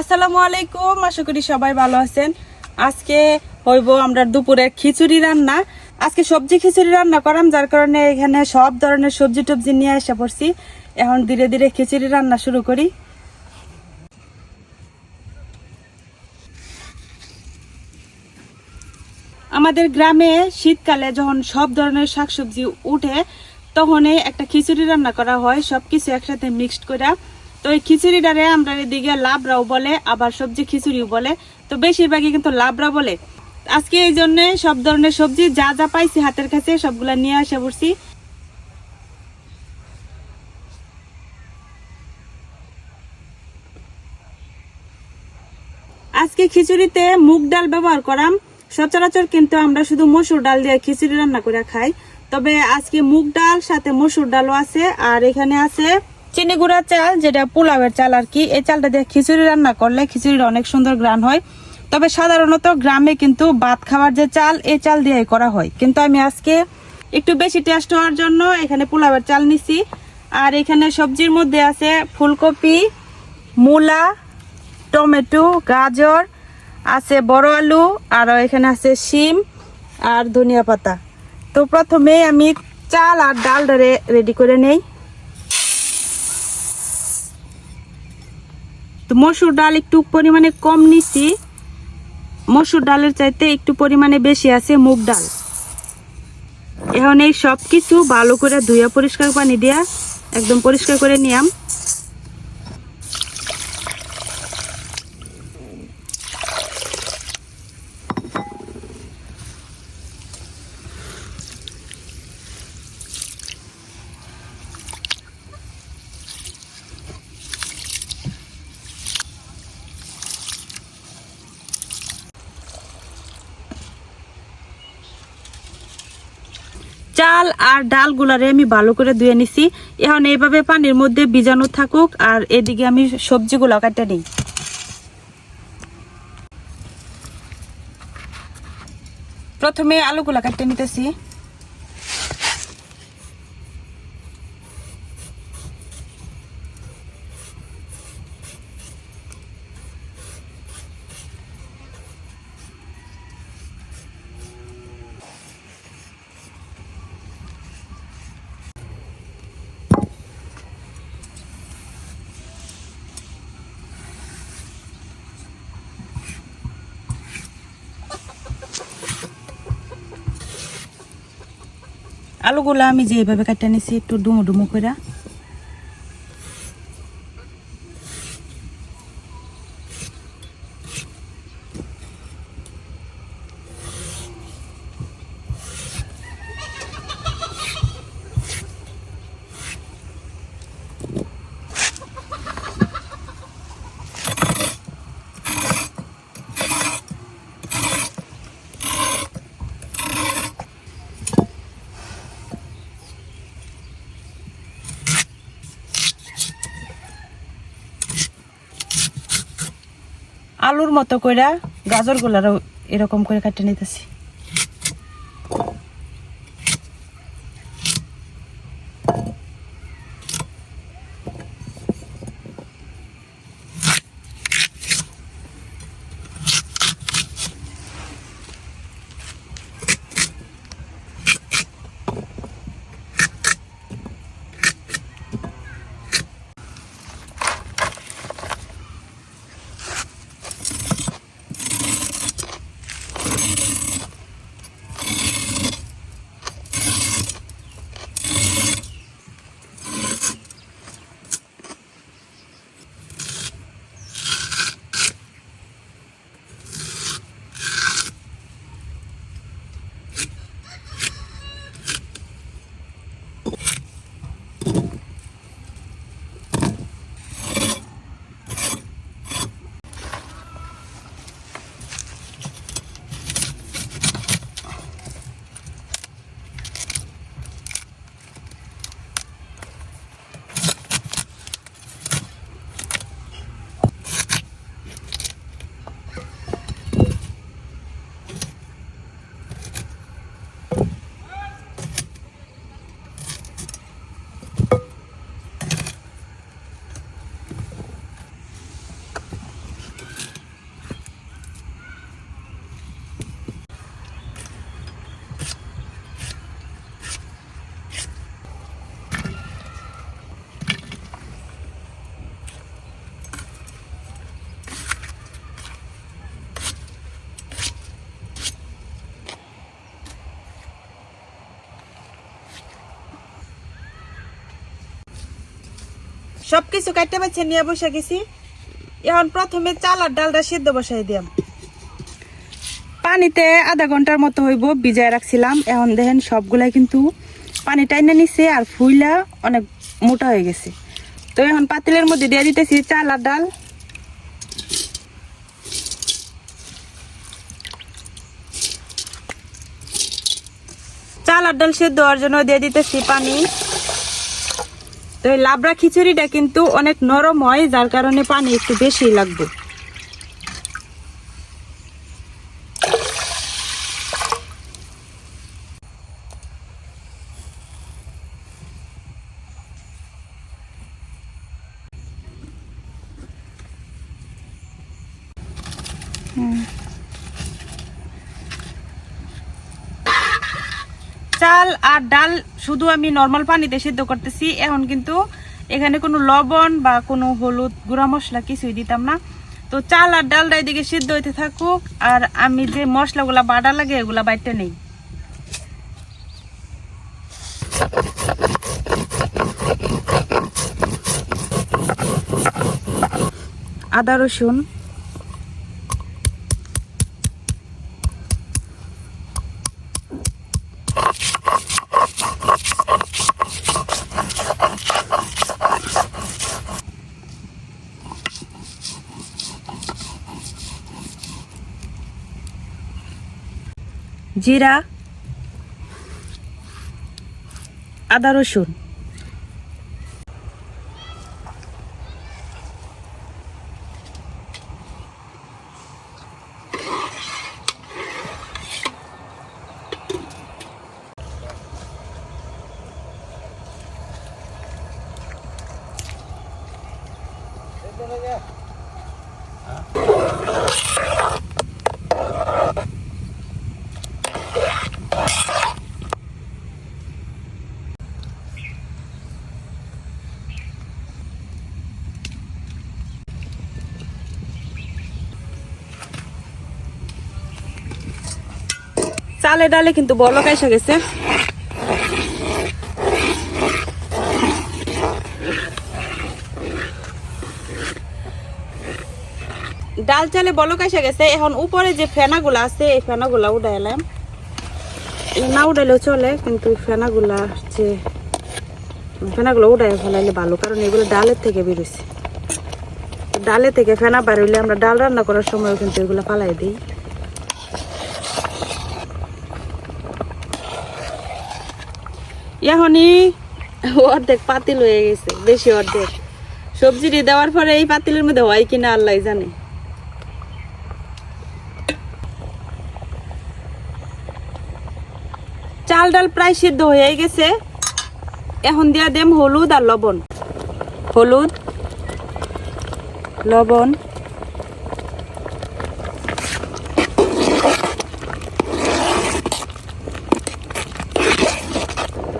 আসসালামু আলাইকুম, আশা করি সবাই ভালো আছেন। আজকে হইব আমরা দুপুরের খিচুড়ি রান্না। আজকে সবজি খিচুড়ি রান্না করাম, যার কারণে এখানে সব ধরনের সবজি টবজি নিয়ে এসে পড়ছি। এখন ধীরে ধীরে খিচুড়ি রান্না শুরু করি। আমাদের গ্রামে শীতকালে যখন সব ধরনের শাকসবজি উঠে, তখনই একটা খিচুড়ি রান্না করা হয়। সব কিছু একসাথে মিক্সড করে তো এই খিচুড়িটারে আমরা এদিকে লাবড়াও বলে, আবার সবজি খিচুড়িও বলে। তো বেশিরভাগই কিন্তু লাবড়া বলে। আজকে এই জন্য সব ধরনের সবজি যা যা পাইছি হাতের কাছে সবগুলা নিয়ে আসা পড়ছি আজকে খিচুড়িতে মুগ ডাল ব্যবহার করাম। সচরাচর কিন্তু আমরা শুধু মসুর ডাল দিয়ে খিচুড়ি রান্না করে খাই। তবে আজকে মুগ ডাল, সাথে মসুর ডালও আছে, আর এখানে আছে চিনি গুঁড়া চাল, যেটা পোলাওয়ের চাল আর কি, এই চালটা দিয়ে খিচুড়ি রান্না করলে খিচুড়ির অনেক সুন্দর গ্রান হয়। তবে সাধারণত গ্রামে কিন্তু ভাত খাওয়ার যে চাল, এই চাল দিয়েই করা হয়। কিন্তু আমি আজকে একটু বেশি টেস্ট হওয়ার জন্য এখানে পোলাওয়ের চাল নিছি। আর এখানে সবজির মধ্যে আছে ফুলকপি, মূলা, টমেটো, গাজর, আছে বড় আলু আর এখানে আছে শিম আর ধনিয়া পাতা। তো প্রথমে আমি চাল আর ডালটা রেডি করে নেই। তো মসুর ডাল একটু পরিমাণে কম নিছি। মসুর ডালের চাইতে একটু পরিমাণে বেশি আছে মুগ ডাল। এখন এই সব কিছু ভালো করে ধুয়ে পরিষ্কার পানি দিয়া একদম পরিষ্কার করে নিয়াম। চাল আর ডালগুলারে আমি ভালো করে ধুয়ে নিছি। এখন এইভাবে পানির মধ্যে বীজাণু থাকুক আর এদিকে আমি সবজিগুলো কাটে নিই। প্রথমে আলুগুলা কাটতে নিতেছি। আলুগুলা আমি যেভাবে কাটতে নিছি একটু ডুমো ডুমো করে আলুর মতো করে গাজরগুলারও এরকম করে কাটে নিতেছি। সবকিছু কাটতে পারছে নিয়ে বসে গেছি। এখন প্রথমে চাল আর ডালটা সিদ্ধ বসাই দিলাম পানিতে আধা ঘণ্টার মতো হইব ভিজায় রাখছিলাম। এখন দেখেন সবগুলাই কিন্তু পানি টাইনে নিছে আর ফুইলা অনেক মোটা হয়ে গেছে। তো এখন পাতিলের মধ্যে দিয়ে দিতেছি চাল আর ডাল। চাল আর ডাল সেদ্ধ হওয়ার জন্য দিয়ে দিতেছি পানি। তো এই লাবড়া খিচুড়িটা কিন্তু অনেক নরম হয় যার কারণে পানি একটু বেশি লাগবে। চাল আর ডাল শুধু আমি নর্মাল পানিতে সিদ্ধ করতেছি। এখন কিন্তু এখানে কোনো লবণ বা কোনো হলুদ, গুঁড়া মশলা কিছুই দিতাম না। তো চাল আর ডালটা এদিকে সিদ্ধ হইতে থাকুক, আর আমি যে মশলাগুলা বাটা লাগে, এগুলা বাইতে নেই। আদা রসুন জিরা আদা রসুন। চালে ডালে কিন্তু বলক এসে গেছে। ডাল চালে বলক এসে গেছে। এখন উপরে যে ফেনাগুলা আছে, এই ফেনাগুলা উঠাইলাম। না উঠাইলেও চলে, কিন্তু ফেনাগুলা যে ফেনাগুলো উঠাই ফেলাইলে ভালো, কারণ এগুলো ডালের থেকে বেরোছে ডালে থেকে ফেনা বার হইলে আমরা ডাল রান্না করার সময় কিন্তু এগুলো ফালাই দিই। এখনই অর্ধেক পাতিল হয়ে গেছে, বেশি অর্ধেক। সবজিটি দেওয়ার পরে এই পাতিলের মধ্যে হয় কিনা আল্লাহ জানে। চাল ডাল প্রায় সিদ্ধ হয়ে গেছে। এখন দিয়া দেম হলুদ আর লবণ। হলুদ, লবণ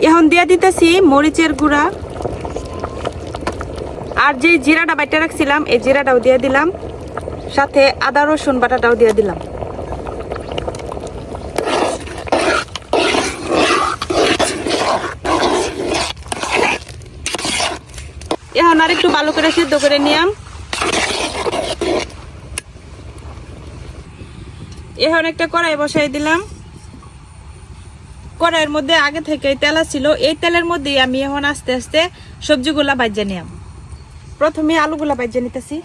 এখন দিয়ে দিতেছি, মরিচের গুঁড়া। আর যে জিরাটা বাইটা রাখছিলাম, এই জিরাটাও দিয়ে দিলাম। সাথে আদা, রসুন বাটাটাও দিয়ে দিলাম। এখন আর একটু ভালো করে সিদ্ধ করে নিয়াম। এখন একটা কড়াই বসাই দিলাম। কড়াইয়ের মধ্যে আগে থেকে তেলা ছিল এই তেলের মধ্যেই আমি এখন আস্তে আস্তে সবজিগুলা বাজিয়ে নিলাম প্রথমে আলুগুলা বাজিয়ে নিতেছি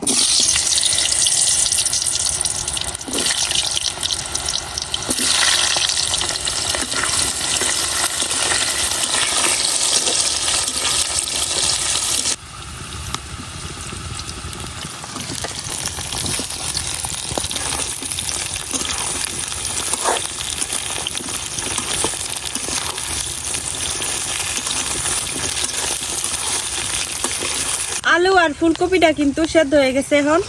আলু ফুলকপিটা কিন্তু সেদ্ধ হয়ে গেছে এখন।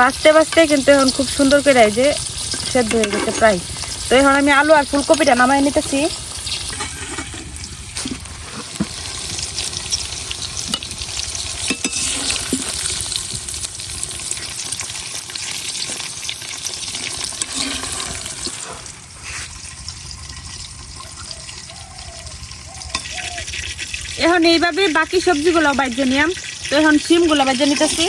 বাঁচতে বাঁচতে কিন্তু এখন খুব সুন্দর করে যে সেদ্ধ হয়ে গেছে প্রায়। তো এখন আমি আলু আর ফুলকপিটা নামাই নিতেছি। এখন এইভাবে বাকি সবজিগুলো বাইজে নিলাম তো এখন সিমগুলো বাইজে নিতেছি।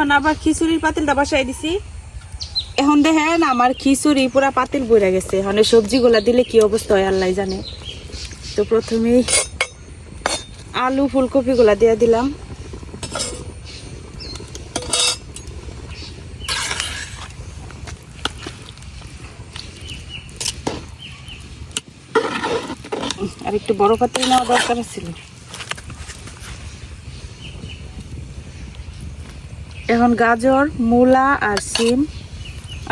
এখন আবার খিচুড়ির পাতিলটা বসাই দিছি। এখন দেখেন আমার খিচুড়ি পুরা পাতিল বইরা গেছে। এখন সবজিগুলা দিলে কি অবস্থা হয়, আল্লাহ জানে। তো প্রথমেই আলু ফুলকপিগুলা দিয়ে দিলাম। আর একটু বড় পাতিল নেওয়া দরকার ছিল। এখন গাজর মূলা আর সিম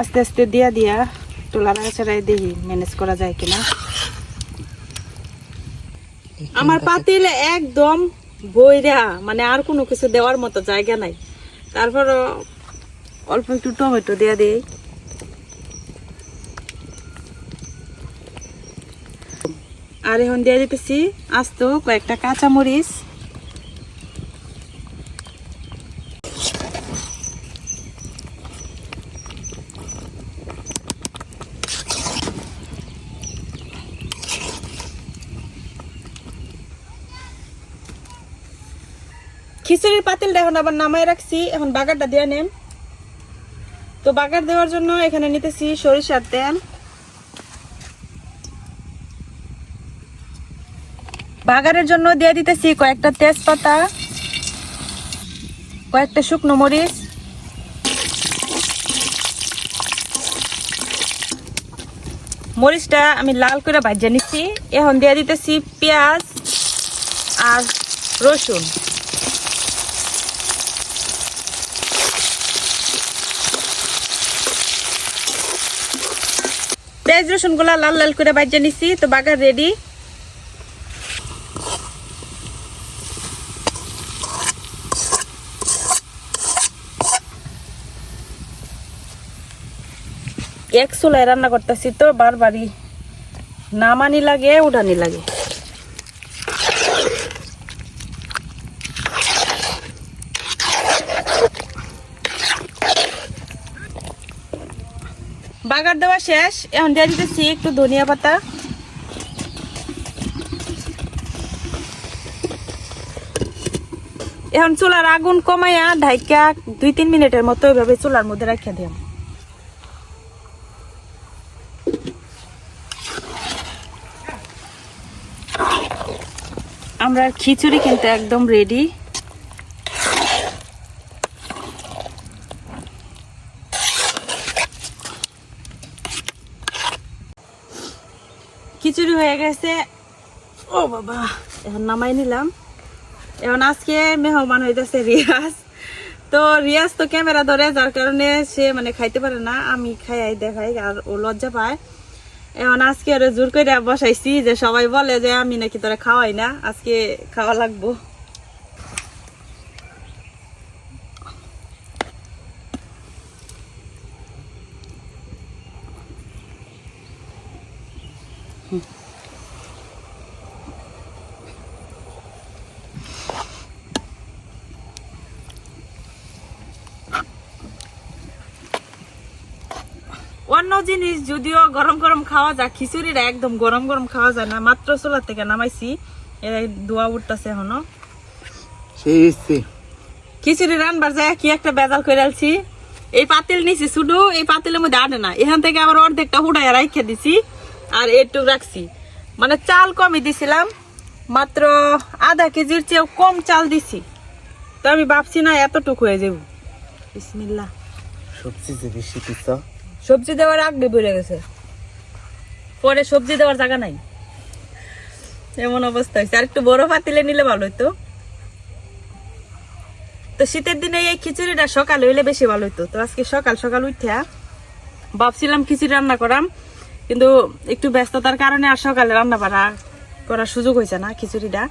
আস্তে আস্তে দিয়া দিয়া একটু লাড়াই ছাড়াই দেখি ম্যানেজ করা যায় কিনা। আমার পাতিলে একদম বইরা মানে আর কোনো কিছু দেওয়ার মতো জায়গা নাই। তারপর অল্প একটু টমেটো দেয়া দিই। আর এখন দিয়ে দিতেছি আস্ত কয়েকটা কাঁচা খিচুড়ির পাতিলটা এখন আবার নামাই রাখছি। এখন বাগারটা দিয়ে নেন। তো বাগার দেওয়ার জন্য এখানে নিতেছি সরিষার তেল। বাগারের জন্য দিয়ে দিতেছি কয়েকটা তেজপাতা, কয়েকটা শুকনো মরিচ। মরিচটা আমি লাল করে ভাজিয়ে নিচ্ছি। এখন দিয়ে দিতেছি পেঁয়াজ আর রসুন। পেঁয়াজ রসুনগুলা লাল লাল করে বাজিয়ে নিছি, তো বাগার রেডি এক চুলায় রান্না করতেছি তো, বারবারই। নামানি লাগে, উঠানি লাগে বাগার দেওয়া শেষ। এখন দিয়ে দিতেছি একটু ধনিয়া পাতা। এখন চুলার আগুন কমাইয়া ঢাইকা দুই তিন মিনিটের মতো এইভাবে চুলার মধ্যে রাখিয়া দিলাম আমরা খিচুড়ি কিন্তু একদম রেডি খিচুড়ি হয়ে গেছে। ও বাবা, এখন নামাই নিলাম। এখন আজকে মেহমান হইতেছে রিয়াজ। তো রিয়াজ তো ক্যামেরা ধরে, যার কারণে সে মানে খাইতে পারে না। আমি খাই দেখাই আর ও লজ্জা পায়। এখন আজকে আরও জোর করে বসাইছি যে সবাই বলে যে আমি নাকি তোরা খাওয়াই না, আজকে খাওয়া লাগবো। অন্য জিনিস যদিও গরম গরম খাওয়া যায় খিচুড়িটা একদম গরম গরম খাওয়া যায় না। মাত্র চুলার থেকে নামাইছি এর দোয়া উঠতেছে এখনও। খিচুড়ি রান্নার যায় কি একটা বেজাল করে আলছি। এই পাতিল নিছি শুধু এই পাতিলের মধ্যে আনে না। এখান থেকে আবার অর্ধেকটা হুডাই রাইখে দিছি আর একটু রাখছি। মানে চাল কমই দিছিলাম মাত্র আধা কেজির চেয়েও কম চাল দিছি। তো আমি ভাবছি না এতটুকু হয়ে যাব। বিসমিল্লা সবজি যে বেশি দিছ। সবজি দেওয়ার আগে বেড়ে গেছে। পরে সবজি দেওয়ার জায়গা নাই। এমন অবস্থা হয়েছে। আর একটু বড় পাতিলে নিলে ভালো হতো তো শীতের দিনে এই খিচুড়িটা সকাল হইলে বেশি ভালো হইতো। তো আজকে সকাল সকাল উঠে ভাবছিলাম খিচুড়ি রান্না করাম, কিন্তু একটু ব্যস্ততার কারণে আর সকালে রান্না বাড়া করার সুযোগ হয়েছে না খিচুড়িটা।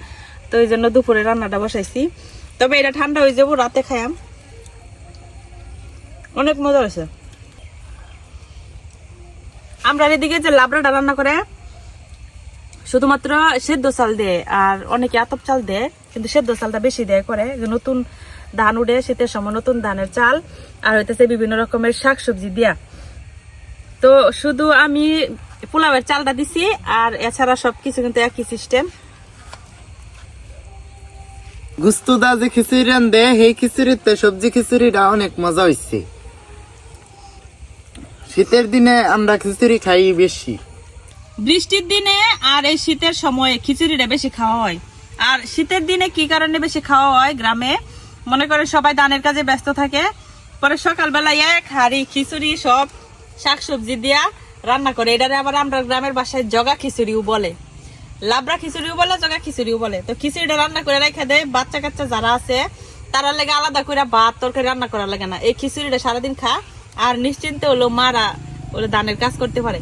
তো এই জন্য দুপুরে রান্নাটা বসাইছি। তবে এটা ঠান্ডা হয়ে যাব, রাতে খাইয়াম। অনেক মজা হয়েছে। আমরা এদিকে যে লাবড়াটা রান্না করে, শুধুমাত্র সেদ্ধ চাল দেয়, আর অনেকে আতপ চাল দেয়, কিন্তু সেদ্ধ চালটা বেশি দেয় করে নতুন ধান উঠে, শীতের সময় নতুন ধানের চাল, আর হইতেছে বিভিন্ন রকমের শাকসবজি দিয়া। তো শুধু আমি পোলাওয়ের চালটা দিছি, আর এছাড়া সবকিছু কিন্তু একই সিস্টেম গুস্তুদা যে খিচুড়ি রান দেয় সেই খিচুড়িতে সবজি খিচুড়িটা অনেক মজা হয়েছে শীতের দিনে আমরা খিচুড়ি খাই বেশি। বৃষ্টির দিনে আর এই শীতের সময়ে খিচুড়িটা বেশি খাওয়া হয়। আর শীতের দিনে কি কারণে বেশি খাওয়া হয় গ্রামে? মনে করে সবাই দানের কাজে ব্যস্ত থাকে। পরে সকালবেলা এক হাড়ি খিচুড়ি, সব শাকসবজি দিয়া রান্না করে। এটারে আবার আমরা গ্রামের বাসায় জগা খিচুড়িও বলে। লাবড়া খিচুড়িও বলে, জগা খিচুড়িও বলে। তো খিচুড়িটা রান্না করে রেখে দেয় বাচ্চা কাচ্চা যারা আছে, তারা লেগে আলাদা করে ভাত, তরকারি রান্না করা লাগে না। এই খিচুড়িটা সারাদিন খা। আর নিশ্চিন্তে হলো মারা ওরা দানের কাজ করতে পারে।